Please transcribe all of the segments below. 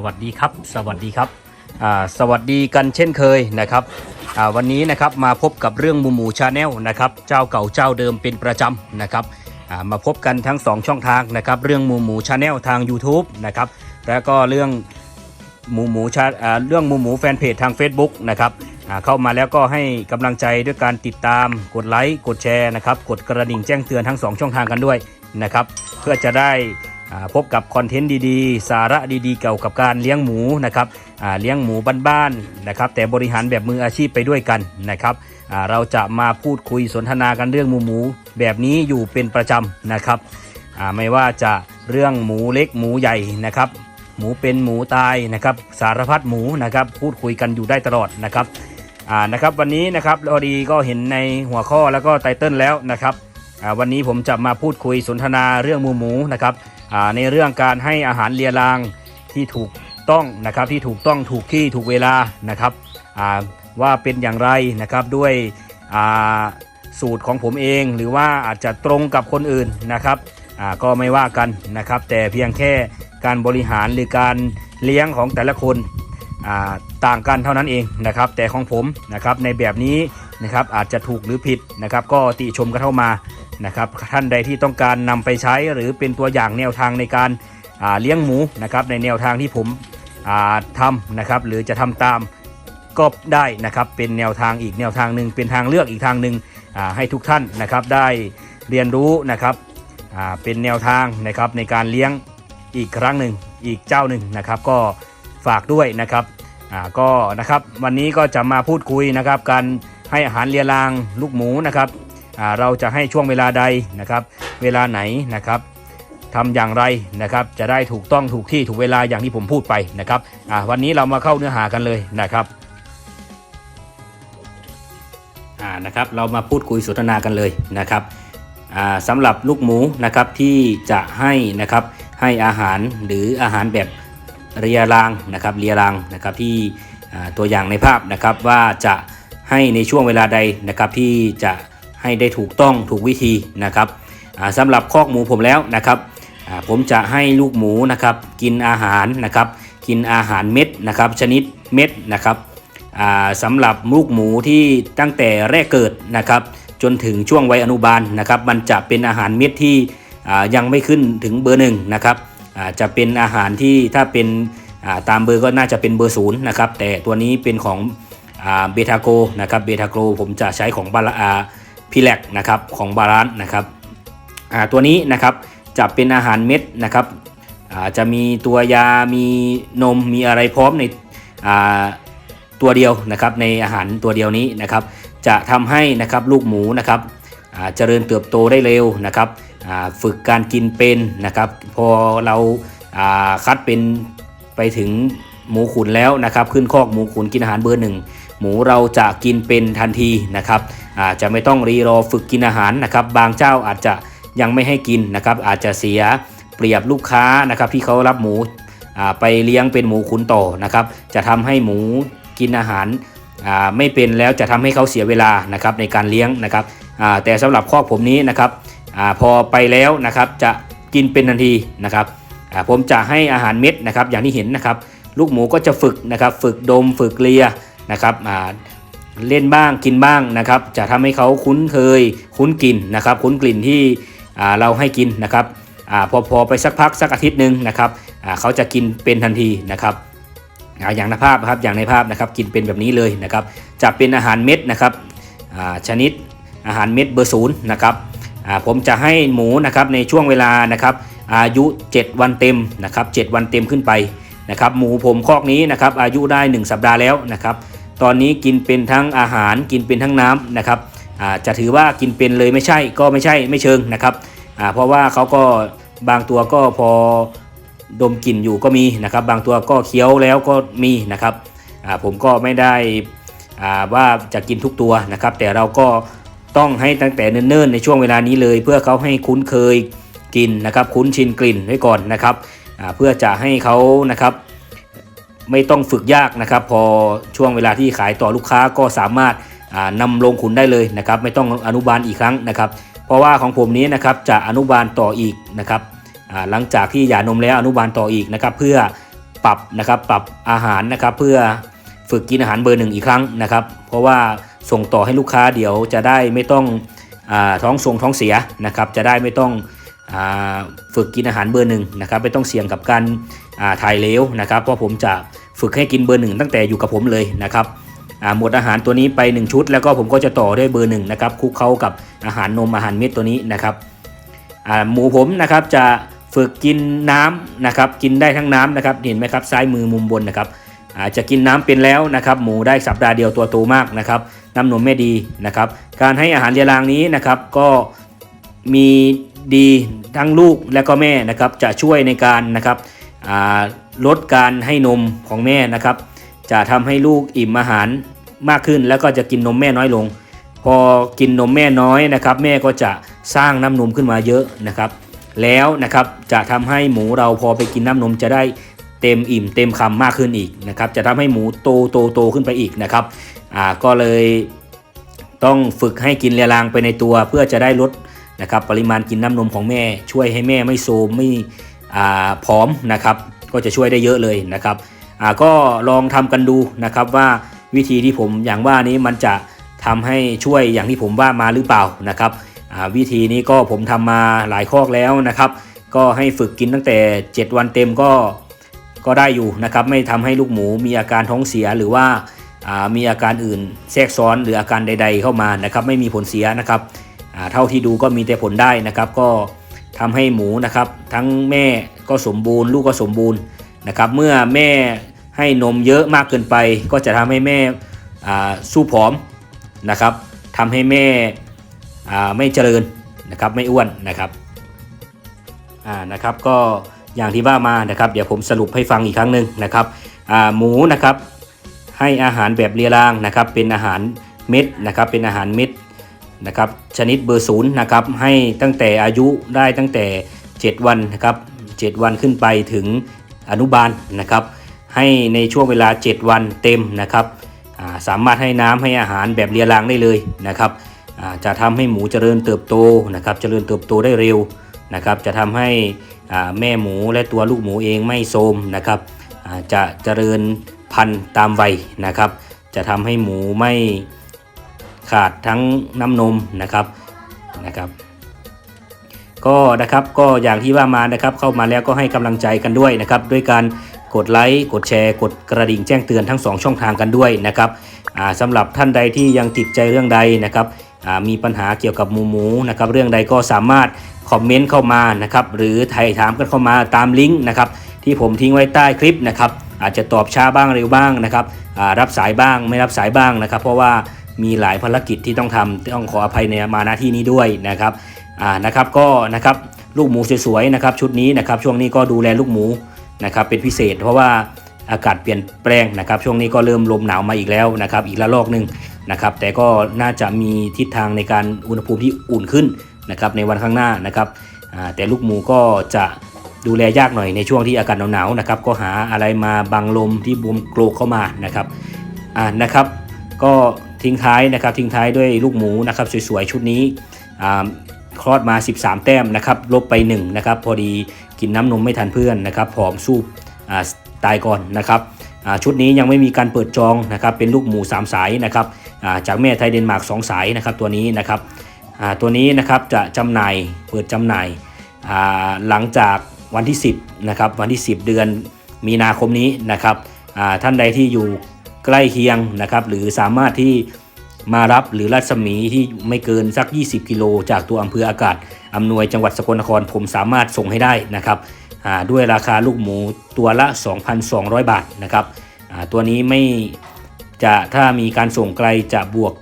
สวัสดีครับ สวัสดีครับสวัสดีกันเช่นเคยนะครับวันนี้นะครับมาพบกับเรื่องหมูหมูชาแนลนะครับเจ้าเก่าเจ้าเดิมเป็นประจำนะครับมาพบกันทั้ง 2 ช่องทางนะครับเรื่องหมูหมูชาแนลทาง YouTube นะครับแล้วก็เรื่องหมูหมูชาเรื่องหมูหมูแฟนเพจทาง Facebook นะครับเข้ามาแล้วก็ให้กำลังใจด้วยการติดตามกดไลค์กดแชร์นะครับกดกระดิ่งแจ้งเตือนทั้ง 2 ช่องทางกันด้วยนะครับเพื่อจะได้ พบกับคอนเทนต์ดีๆ สาระดีๆ เกี่ยวกับการเลี้ยงหมูนะครับเลี้ยงหมูบ้านๆนะครับแต่บริหารแบบมืออาชีพไปด้วยกันนะครับเราจะมาพูดคุยสนทนากันเรื่องหมูหมูแบบนี้อยู่เป็นประจำนะครับไม่ว่าจะเรื่องหมูเล็กหมูใหญ่นะครับหมูเป็นหมูตายนะครับสารพัดหมูนะครับพูดคุยกันอยู่ได้ตลอดนะครับอ่านะครับวันนี้นะครับพอดีก็เห็นในหัวข้อแล้วก็ไตเติ้ลแล้วนะครับอ่าวันนี้ผมจะมาพูดคุยสนทนาเรื่องหมูหมูนะครับ ในเรื่องการให้อาหารเลียรางที่ถูกต้องนะครับที่ถูกต้องถูกที่ถูกเวลานะครับว่าเป็นอย่างไรนะครับด้วยสูตรของผมเอง หรือว่าอาจจะตรงกับคนอื่นนะครับก็ไม่ว่ากันนะครับ แต่เพียงแค่การบริหารหรือการเลี้ยงของแต่ละคนต่างกันเท่านั้นเองนะครับ แต่ของผมนะครับในแบบนี้นะครับอาจจะถูกหรือผิดนะครับ ก็ติชมกันเข้ามา นะครับท่านใดที่ต้องการนำไปใช้หรือเป็นตัวอย่างแนวทางในการาเลี้ยงหมูนะครับในแนวทางที่ผมอ่าทำนะครับหรือจะทำตามก็ได้นะครับเป็นแนวทางอีกแนวทางหนึ่งเป็นทางเลือกอีกทางหนึ่งให้ทุกท่านนะครับได้เรียนรู้นะครับเป็นแนวทางนะครับในการเลี้ยงอีกครั้งหนึ่งอีกเจ้าหนึ่งนะครับก็ฝากด้วยนะครับก็นะครับวันนี้ก็จะมาพูดคุยนะครับการให้อาหารเลียรางลูกหมูนะครับ เราจะให้ช่วงเวลาใดนะครับ เวลาไหนนะครับทำอย่างไรนะครับ จะได้ถูกต้องถูกที่ถูกเวลาอย่างที่ผมพูดไปนะครับวันนี้เรามาเข้าเนื้อหากันเลยนะครับนะครับเรามาพูดคุยสนทนากันเลยนะครับสำหรับลูกหมูนะครับที่จะให้นะครับให้อาหารหรืออาหารแบบเรียรางนะครับเรียรางนะครับที่ตัวอย่างในภาพนะครับว่าจะให้ในช่วงเวลาใดนะครับที่จะ ให้ได้ถูกต้องถูกวิธีนะครับอ่าสำหรับคอกหมูผมแล้วนะครับผมจะให้ลูกหมูนะครับกินอาหารนะครับ กินอาหารเม็ดนะครับชนิดเม็ดนะครับอ่าสำหรับลูกหมูที่ตั้งแต่แรกเกิดนะครับ จนถึงช่วงวัยอนุบาลนะครับ มันจะเป็นอาหารเม็ดที่ยังไม่ขึ้นถึงเบอร์หนึ่งนะครับจะเป็นอาหารที่ถ้าเป็นตามเบอร์ก็น่าจะเป็นเบอร์ศูนย์นะครับ แต่ตัวนี้เป็นของเบทาโกนะครับเบทาโกผมจะใช้ของบาลา พิแลกนะครับของบาลานนะครับตัวนี้นะครับจะเป็นอาหารเม็ดนะครับจะมีตัวยา มีนม มีอะไรพร้อมในตัวเดียวนะครับในอาหารตัวเดียวนี้นะครับ จะทำให้นะครับลูกหมูนะครับเจริญเติบโตได้เร็วนะครับฝึกการกินเป็นนะครับพอเราคัดเป็นไปถึงหมูขุนแล้วนะครับ ขึ้นคอกหมูขุนกินอาหารเบอร์หนึ่งหมูเราจะกินเป็นทันทีนะครับ อาจจะไม่ต้องรีรอฝึกกินอาหารนะครับ บางเจ้าอาจจะยังไม่ให้กินนะครับ อาจจะเสียเปรียบลูกค้านะครับที่เขารับหมูไปเลี้ยงเป็นหมูขุนต่อนะครับ จะทำให้หมูกินอาหารไม่เป็นแล้วจะทำให้เขาเสียเวลานะครับในการเลี้ยงนะครับแต่สำหรับคอกผมนี้นะครับอพอไปแล้วนะครับจะกินเป็นทันทีนะครับผมจะให้อาหารเม็ดนะครับอย่างที่เห็นนะครับ ลูกหมูก็จะฝึกนะครับ ฝึกดมฝึกเลียนะครับ เล่นบ้างกินบ้างนะครับ จะทำให้เขาคุ้นเคยคุ้นกลิ่นนะครับ คุ้นกลิ่นที่เราให้กินนะครับอพอพอไปสักพักสักอาทิตย์หนึ่งนะครับเขาจะกินเป็นทันทีนะครับอย่างในภาพครับอย่างในภาพนะครับกินเป็นแบบนี้เลยนะครับ จะเป็นอาหารเม็ดนะครับชนิดอาหารเม็ดเบอร์ศูนย์นะครับผมจะให้หมูนะครับในช่วงเวลานะครับอายุ 7 วันเต็มนะครับ7วันเต็มขึ้นไปนะครับหมูผมคอกนี้นะครับอายุได้ 1 สัปดาห์แล้วนะครับ ตอนนี้กินเป็นทั้งอาหารกินเป็นทั้งน้ำนะครับจะถือว่ากินเป็นเลยไม่ใช่ก็ไม่ใช่ไม่เชิงนะครับเพราะว่าเขาก็บางตัวก็พอดมกลิ่นอยู่ก็มีนะครับ บางตัวก็เคี้ยวแล้วก็มีนะครับผมก็ไม่ได้ว่าจะกินทุกตัวนะครับ แต่เราก็ต้องให้ตั้งแต่เนิ่นๆในช่วงเวลานี้เลย เพื่อเขาให้คุ้นเคยกินนะครับ คุ้นชินกลิ่นไว้ก่อนนะครับเพื่อจะให้เขานะครับ ไม่ต้องฝึกยากนะครับ พอช่วงเวลาที่ขายต่อลูกค้าก็สามารถอ่านำลงขุนได้เลยนะครับ ไม่ต้องอนุบาลอีกครั้งนะครับ เพราะว่าของผมนี้นะครับจะอนุบาลต่ออีกนะครับหลังจากที่หย่านมแล้วอนุบาลต่ออีกนะครับ เพื่อปรับนะครับปรับอาหารนะครับ เพื่อฝึกกินอาหารเบอร์หนึ่งอีกครั้งนะครับ เพราะว่าส่งต่อให้ลูกค้าเดี๋ยวจะได้ไม่ต้องอท้องทรงท้องเสียนะครับ จะได้ไม่ต้องอฝึกกินอาหารเบอร์หนึ่งนะครับ ไม่ต้องเสี่ยงกับการถ่ายเลวนะครับ เพราะผมจะ ฝึกให้กินเบอร์หนึ่งตั้งแต่อยู่กับผมเลยนะครับหมดอาหารตัวนี้ไป 1 ชุด แล้วก็ผมก็จะต่อด้วยเบอร์หนึ่งนะครับคลุกเข้ากับอาหารนมอาหารเม็ดตัวนี้นะครับหมูผมนะครับจะฝึกกินน้ำนะครับกินได้ทั้งน้ำนะครับเห็นไหมครับซ้ายมือมุมบนนะครับอาจะกินน้ำเป็นแล้วนะครับหมูได้สัปดาห์เดียวตัวโตมากนะครับน้ำนมแม่ดีนะครับการให้อาหารเรียรางนี้นะครับก็มีดีทั้งลูกและก็แม่นะครับจะช่วยในการนะครับ ลดการให้นมของแม่นะครับ จะทำให้ลูกอิ่มอาหารมากขึ้นแล้วก็จะกินนมแม่น้อยลง พอกินนมแม่น้อยนะครับ แม่ก็จะสร้างน้ำนมขึ้นมาเยอะนะครับ แล้วนะครับจะทำให้หมูเราพอไปกินน้ำนมจะได้เต็มอิ่มเต็มคำมากขึ้นอีกนะครับ จะทำให้หมูโตโตโตขึ้นไปอีกนะครับอ่าก็เลยต้องฝึกให้กินเรียรางไปในตัวเพื่อจะได้ลดนะครับปริมาณกินน้ำนมของแม่ช่วยให้แม่ไม่โซมไม่อ่าผอมนะครับ ก็จะช่วยได้เยอะเลยนะครับอ่าก็ลองทำกันดูนะครับว่าวิธีที่ผมอย่างว่านี้มันจะทำให้ช่วยอย่างที่ผมว่ามาหรือเปล่านะครับอ่าวิธีนี้ก็ผมทำมาหลายคอกแล้วนะครับ ก็ให้ฝึกกินตั้งแต่ 7 วันเต็มก็ก็ได้อยู่นะครับ ไม่ทำให้ลูกหมูมีอาการท้องเสียหรือว่าอ่ามีอาการอื่นแทรกซ้อนหรืออาการใด ๆ เข้ามานะครับ ไม่มีผลเสียนะครับอ่าเท่าที่ดูก็มีแต่ผลได้นะครับ ก็ทำให้หมูนะครับ ทั้งแม่ ก็สมบูรณ์ลูกก็สมบูรณ์นะครับเมื่อแม่ให้นมเยอะมากเกินไป ก็จะทำให้แม่สู้ผอมนะครับทำให้แม่ไม่เจริญนะครับไม่อ้วนนะครับอ่านะครับก็อย่างที่ว่ามานะครับเดี๋ยวผมสรุปให้ฟังอีกครั้งหนึ่งนะครับหมูนะครับให้อาหารแบบเรียรางนะครับเป็นอาหารเม็ดนะครับเป็นอาหารเม็ดนะครับชนิดเบอร์ศูนย์นะครับให้ตั้งแต่อายุได้ตั้งแต่ 7 วันนะครับ 7 วันขึ้นไปถึงอนุบาลนะครับ ให้ในช่วงเวลา 7 วันเต็มนะครับาสามารถให้น้ำให้อาหารแบบเรียรางได้เลยนะครับจะทำให้หมูเจริญเติบโตนะครับ เจริญเติบโตได้เร็วนะครับ จะทำให้แม่หมูและตัวลูกหมูเองไม่โทรมนะครับจะเจริญพันธุ์ตามวัยนะครับ จะทำให้หมูไม่ขาดทั้งน้ำนมนะครับนะครับ ก็นะครับก็อย่างที่ว่ามานะครับเข้ามาแล้วก็ให้กำลังใจกันด้วยนะครับด้วยการกดไลค์กดแชร์ กดกระดิ่งแจ้งเตือนทั้ง 2 ช่องทางกันด้วยนะครับสำหรับท่านใดที่ยังติดใจเรื่องใดนะครับมีปัญหาเกี่ยวกับหมูหมูนะครับเรื่องใดก็สามารถคอมเมนต์เข้ามานะครับหรือไถ่ถามกันเข้ามาตามลิงก์นะครับที่ผมทิ้งไว้ใต้คลิปนะครับอาจจะตอบช้าบ้างเร็วบ้างนะครับรับสายบ้างไม่รับสายบ้างนะครับ เพราะว่ามีหลายภารกิจที่ต้องทำต้องขออภัยในมาณที่นี้ด้วยนะครับ อ่านะครับก็นะครับลูกหมูสวยๆนะครับชุดนี้นะครับช่วงนี้ก็ดูแลลูกหมูนะครับเป็นพิเศษ เพราะว่าอากาศเปลี่ยนแปลงนะครับช่วงนี้ก็เริ่มลมหนาวมาอีกแล้วนะครับอีกระลอกหนึ่งนะครับแต่ก็น่าจะมีทิศทางในการอุณหภูมิที่อุ่นขึ้นนะครับในวันข้างหน้านะครับแต่ลูกหมูก็จะดูแลยากหน่อยในช่วงที่อากาศหนาวๆนะครับก็หาอะไรมาบังลมที่บวมโกรกเข้ามานะครับอ่านะครับ ก็ทิ้งท้ายนะครับทิ้งท้ายด้วยลูกหมูนะครับสวยๆชุดนี้อ่า คลอดมา 13 แต้มนะครับลบไป1นะครับพอดีกินน้ำนมไม่ทันเพื่อนนะครับผอมสู้อ่าตายก่อนนะครับอ่าชุดนี้ยังไม่มีการเปิดจองนะครับเป็นลูกหมู 3 สายนะครับอ่าจากแม่ไทยเดนมาร์ก2สายนะครับตัวนี้นะครับอ่าตัวนี้นะครับจะจำหน่ายเปิดจำหน่ายอ่าหลังจากวันที่ 10นะครับวันที่ 10 เดือนมีนาคมนี้นะครับอ่าท่านใดที่อยู่ใกล้เคียงนะครับหรือสามารถที่ มารับหรือรัศมีที่ไม่เกินสัก 20 กิโล จากตัวอำเภออากาศอำนวยจังหวัดสกลนครผมสามารถส่งให้ได้นะครับด้วยราคาลูกหมูตัวละ 2,200 บาทนะครับตัวนี้ไม่จะถ้ามีการส่งไกลจะบวก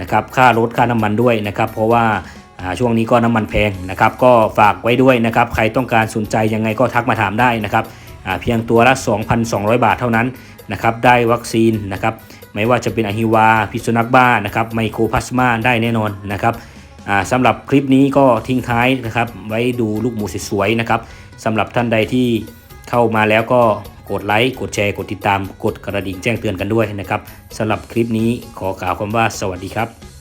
นะครับค่ารถค่าน้ำมันด้วยนะครับ เพราะว่าช่วงนี้ก็น้ำมันแพงนะครับ ก็ฝากไว้ด้วยนะครับ ใครต้องการสนใจยังไงก็ทักมาถามได้นะครับเพียงตัวละ 2,200 บาทเท่านั้นนะครับ ได้วัคซีนนะครับ ไม่ว่าจะเป็นอะฮิวา พิษสุนัขบ้านะครับไมโครพลาสมาได้แน่นอนนะครับสำหรับคลิปนี้ก็ทิ้งท้ายนะครับ ไว้ดูลูกหมูสวยๆนะครับสำหรับท่านใดที่เข้ามาแล้วก็กดไลค์ กดแชร์ กดติดตาม กดกระดิ่งแจ้งเตือนกันด้วยนะครับสำหรับคลิปนี้ขอกล่าวคำว่าสวัสดีครับ